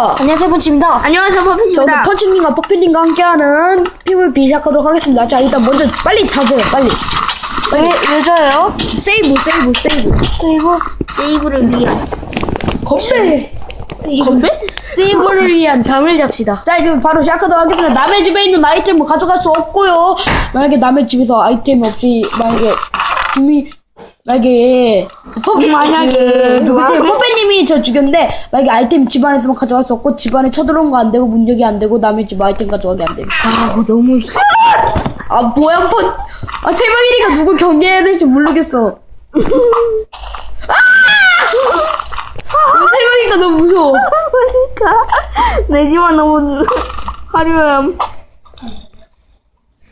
안녕하세요 펀치입니다. 안녕하세요 자 오늘 퍼피입니다. 펀치님과 퍼피님과 함께하는 PVP 시작하도록 하겠습니다. 자 일단 먼저 빨리 찾아요 빨리. 왜, 왜 저요? 세이브 세이브 세이브. 세이브? 세이브를 위한. 건배. 건배? 세이브를 위한 잠을 잡시다. 자 이제 바로 시작하도록 하겠습니다. 남의 집에 있는 아이템을 가져갈 수 없고요. 만약에 남의 집에서 아이템이 없이 만약에 주민 만약에 퍼피 만약에 누구지 만약에? 퍼피님이 저 죽였는데 만약에 아이템 집안에서만 가져갈 수 없고 집안에 쳐들어온 거 안 되고 문 열기 안 되고 남의 집 아이템 가져가기 안 됩니다 아 너무 아 뭐야 펀 아, 세 명이니까 누구 경계해야 될지 모르겠어. 아! 세 명이니까 너무 무서워. 그러니까 내 집안 너무 화려함.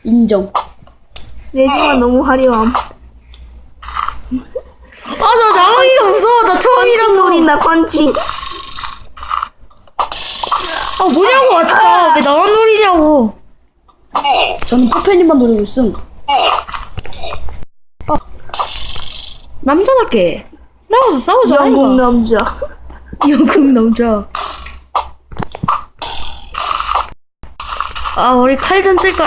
인정. 내 집안 너무 화려함. 아, 나 나가기가 무서워. 나 처음이라서. 소리 나 펀치. 아, 뭐냐고, 아까. 왜 나만 노리냐고. 저는 퍼페님만 노리고 있음. 아. 남자답게. 나가서 싸우자. 영국 남자. 영국 남자. 아, 우리 칼좀 쓸까?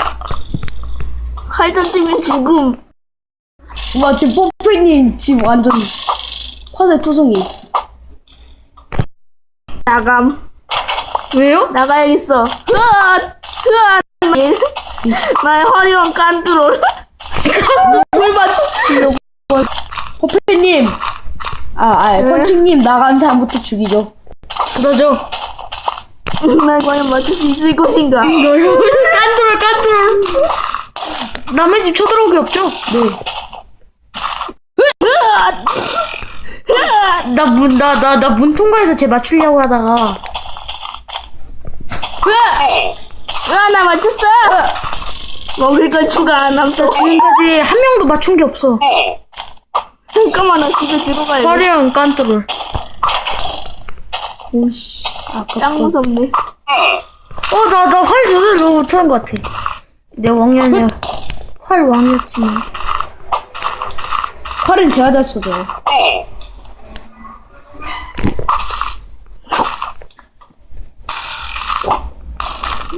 칼전 뜨면 죽음. 와, 지금 퍼페님 지금 완전 화살 투성이. 나감. 왜요? 나가야겠어. 흐아! 흐아! 나의 화려한 깐뚜롤. 물 맞추려고. 퍼페님. 아, 아, 펀칭님 나한테 한부터 죽이죠. 그러죠. 날 과연 맞출 수 있을 것인가? 깐돌, 깐돌. 남의 집 쳐들어오기 없죠? 네. 나 문, 나, 나, 나 문 통과해서 쟤 맞추려고 하다가. 으아! 나 맞췄어! 먹을 걸 추가 안 함서 지금까지 한 명도 맞춘 게 없어. 잠깐만 나 집에 들어가야 돼. 화려한 깐돌을. 오씨. 아깝다. 짱 무섭네. 어, 나, 나 활 조절 너무 못하는 것 같아. 내 왕년에 활 왕이었지만. 활은 제가 잘 쏘죠.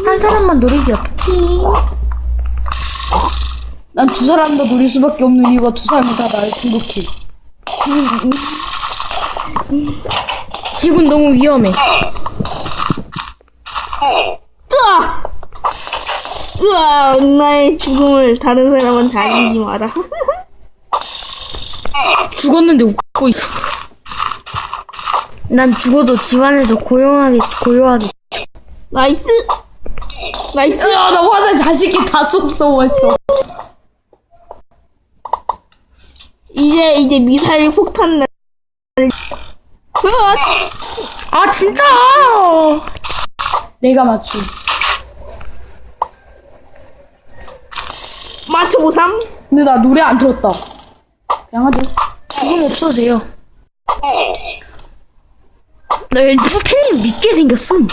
한 사람만 노리기 없지. 난 두 사람 다 노릴 수밖에 없는 이유가 두 사람이 다 나를 공격해. 집은 너무 위험해. 으아! 으아! 나의 죽음을 다른 사람한테 알리지 마라. 죽었는데 웃고 있어. 난 죽어도 집안에서 고요하게 고요하게. 나이스! 나이스! 야, 나 화살 40개 다 썼어 벌써. 이제, 이제 미사일 폭탄 날. 으아! 아 진짜. 내가 맞춤. 맞춰보삼? 근데 나 노래 안 들었다. 하죠. 그건 없어도 돼요. 나 왠지 팬님 믿게 생겼음.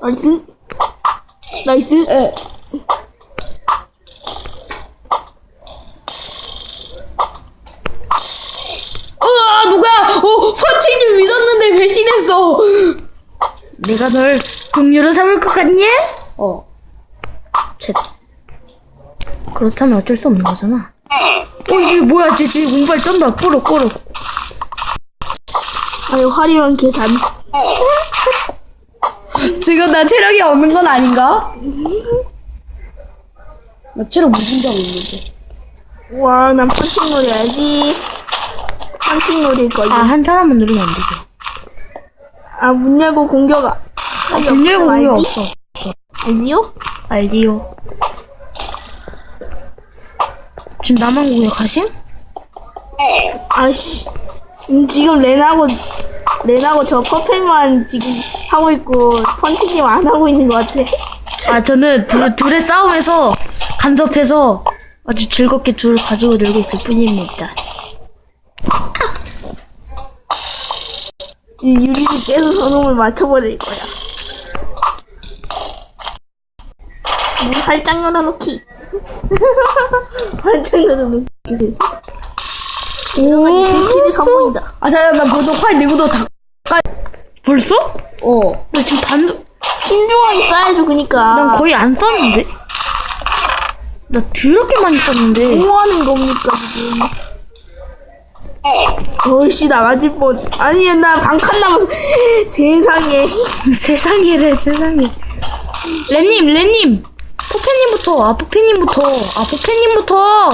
나이스? 나이스? 에. 으아 누가 어 펀치님 믿었는데 배신했어. 내가 널 동료로 삼을 것 같냐? 어. 쳇. 그렇다면 어쩔 수 없는 거잖아. 어, 이게 뭐야? 쟤 지금 운발 쩐다. 꼬르, 꼬르. 아유, 화려한 계산. 지금 나 체력이 없는 건 아닌가? 나 체력 무슨 적 있는데. 와, 난 노려야지. 펀칭 노릴 거지. 아, 한 사람만 누르면 안 되죠. 아, 문 열고 공격. 아, 문 열고 공격? 없어. 알지요? 알디요. 지금 나만 공격하심? 아씨. 음, 지금 렌하고, 렌하고 저 퍼펙만 지금 하고 있고, 펀치님 안 하고 있는 것 같아. 아, 저는 둘, 둘의 싸움에서 간섭해서 아주 즐겁게 둘을 가지고 놀고 있을 뿐입니다. 이 유리를 깨서 저놈을 맞춰버릴 거야. 문 활짝 열어놓기. 활짝 열어놓기. 오, 스킬이 성공이다. 아 잠깐 나 벌써 팔 내고도 다. 벌써? 어. 나 지금 반도, 신중하게 써야죠, 그니까. 난 거의 안 썼는데? 나 더럽게 많이 썼는데. 뭐 하는 겁니까, 지금? 어이씨, 나가질 뻔. 아니, 나 반칸 남았어. 세상에. 세상에래, 세상에. 렌님, 렌님. 포페님부터, 아, 포페님부터. 아, 포페님부터.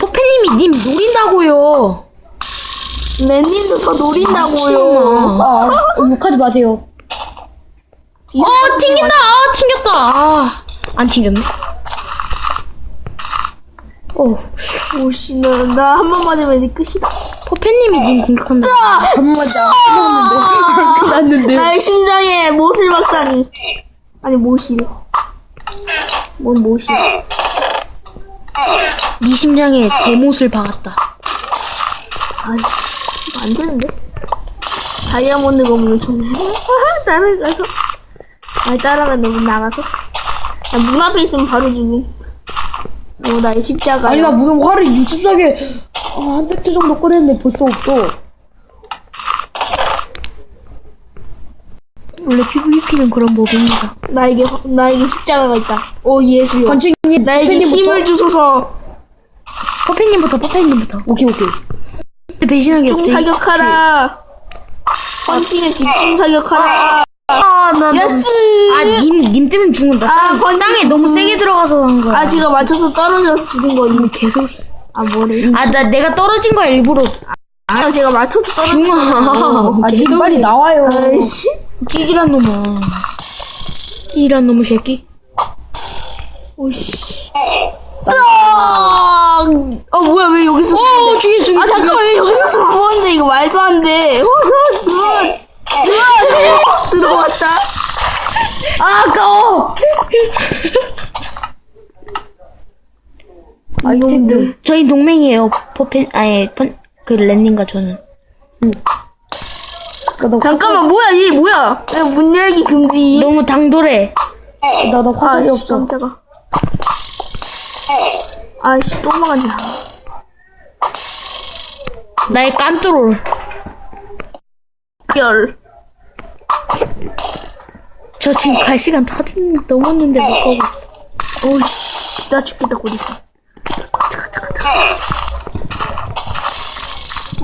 포페님이 님 노린다고요. 랜님도 저 노린다고요. 미친놈아. 아 알- 욕하지 마세요. 어, 튕긴다! 아, 튕겼다! 아, 안 튕겼네. 어, 오씨, 나, 나한 번만 하면 이제 끝이다. 포페님이 님 공격한다. 한 번만 더. 끝났는데. 끝났는데. 나의 심장에 못을 박다니. 아니, 못이래. 뭔 못이야. 네 심장에 대못을 박았다. 아이씨, 이거 안 되는데? 다이아몬드가 없는 정말. 따라가서. 아니, 따라가, 너무 나가서. 야, 문 앞에 있으면 바로 죽음. 어, 나의 십자가. 아니 나 무슨 화를 60sak에 아, 한 세트 정도 꺼냈는데 벌써 없어. 원래 PVP는 그런 법입니다. 나에게, 화- 나에게 십자가가 있다. 오, 예수요. 관측님 나에게? 힘을 주소서. 포페님부터, 포페님부터. 오케이 오케이. 배신하기 집중 없지. 사격하라. 펀칭에 집중 사격하라. 아, 나, 나. 예스! 아, 님, 님 때문에 죽은 다 아, 땅, 번지- 땅에 너무 세게 들어가서 한 거야. 아, 제가 맞춰서 떨어져서 죽은 거니. 개소리. 아, 뭐래. 아, 나 내가 떨어진 거야, 일부러. 아, 제가 맞춰서 떨어진 중아. 아, 님 빨리 나와요. 아이씨. 찌질한 놈아. 찌질한 놈의 새끼. 오씨. 아, 어, 뭐야, 왜 여기서. 오, 죽여, 죽여. 아, 잠깐만, 왜 여기서 숨었는데, 이거 말도 안 돼. 어, 들어와, 들어와, 들어와, 들어왔다. 아, 아까워. 아이템들. 저희 동맹이에요. 포펜, 아니, 펀, 그 랜님과 저는. 나나 잠깐만, 뭐야, 얘 뭐야. 왜문 열기 금지. 너무 당돌해. 나나 화살이 아이씨, 없어. 깜짝아. 아이씨, 또 망하냐. 나의 깐뚜롤. 열. 저 지금 갈 시간 다 됐- 넘었는데 못 가고 있어. 오이씨, 나 죽겠다, 곧 있어.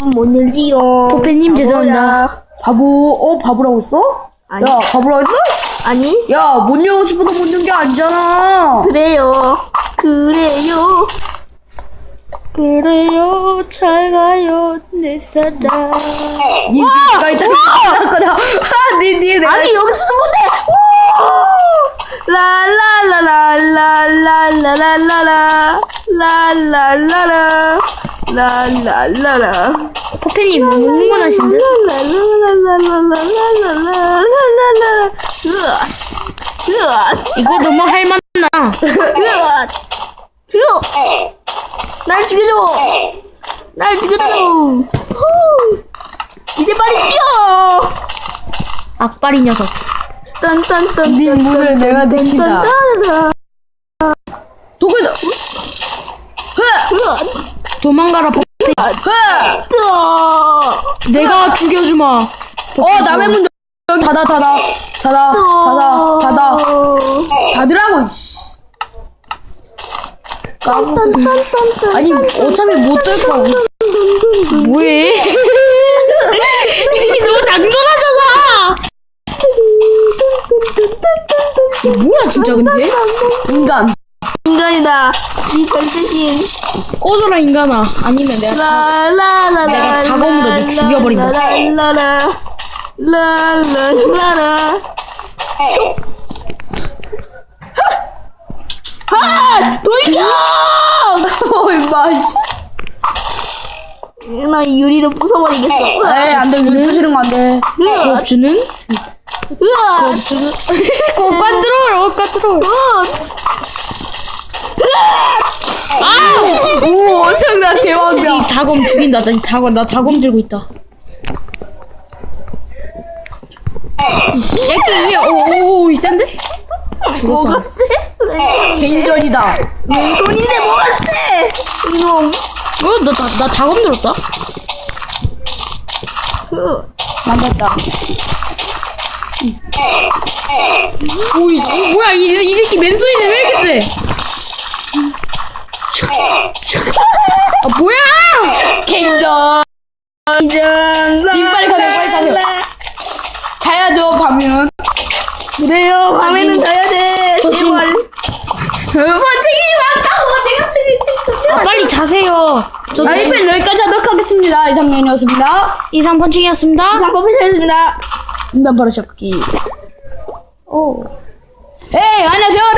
음, 못 열지요. 포페님 죄송합니다. 바보야. 바보, 어 바보라고 했어? 아니. 야 바보라고 했어? 아니, 야, 못 열고 싶어서 못 연 게 아니잖아. 그래요. 그래요. 그래요, 잘 가요, 내 사랑. 니 뒤에 내가 있다. 그래. 아, 니 뒤에 내가 아니, 여기서 돼! 라라라라라라라라라 라. 라라라 라. 라라라라. 너무 흥분하신데? 라라라라라라라라라라라라라. 으아. 으아. 이거 너무 할만나. 으아. 죽여! 날 죽여줘! 날 죽여줘! 후. 이제 빨리 뛰어! 악바리 녀석. 딴딴딴 네 문을 내가 지킨다. 도망가라, 포 내가 죽여주마. 어, 남의 문 여기 닫아, 닫아, 닫아, 닫아, 닫아, 닫으라고. 씨. 아니, 어차피 못될 거야. 뭐해? 이게 너무 당돌하잖아. 뭐야, 진짜 근데? 인간. 인간이다. 이 절대신. 꺼져라, 인간아. 아니면 내가. 라라라라. 내가 자검으로 너 죽여버린다. 라라라. 라라라라. 아! 돌격! 어, 임마, 씨. 나이 유리를 부숴버리겠어. 에이, 안 돼. 우리 부시는 거 안 돼. 으아! 으아! 어, 깐들어, 어, 깐들어. 오, 엄청나 대박이야. 이 다검 죽인다. 나이 다검, 나 다검 들고 있다. 이 새끼, 이게, 오, 오, 이 센데? 뭐가 세? 개인전이다. 왼손인데 뭐가 세? 이놈. 어, 나, 나, 나다 건드렸다? 그, 만났다. 오, 이, 어, 뭐야, 이, 이 새끼 맨손이네, 왜 이렇게 세? 아, 뭐야! 갱전. 인정. 님 빨리 가세요, 빨리 가세요. 자야죠, 밤이면. 그래요. 밤에는 자야 돼. 제발. 번칙이 맞다고 내가 편히 진짜. 아, 빨리 자세요. 저 라이브는 여기까지 하도록 하겠습니다. 이상년이었습니다. 이상 펀칭이었습니다. 상품이 되었습니다. 인간 버릇잡기. 오. 에이, 안녕하세요.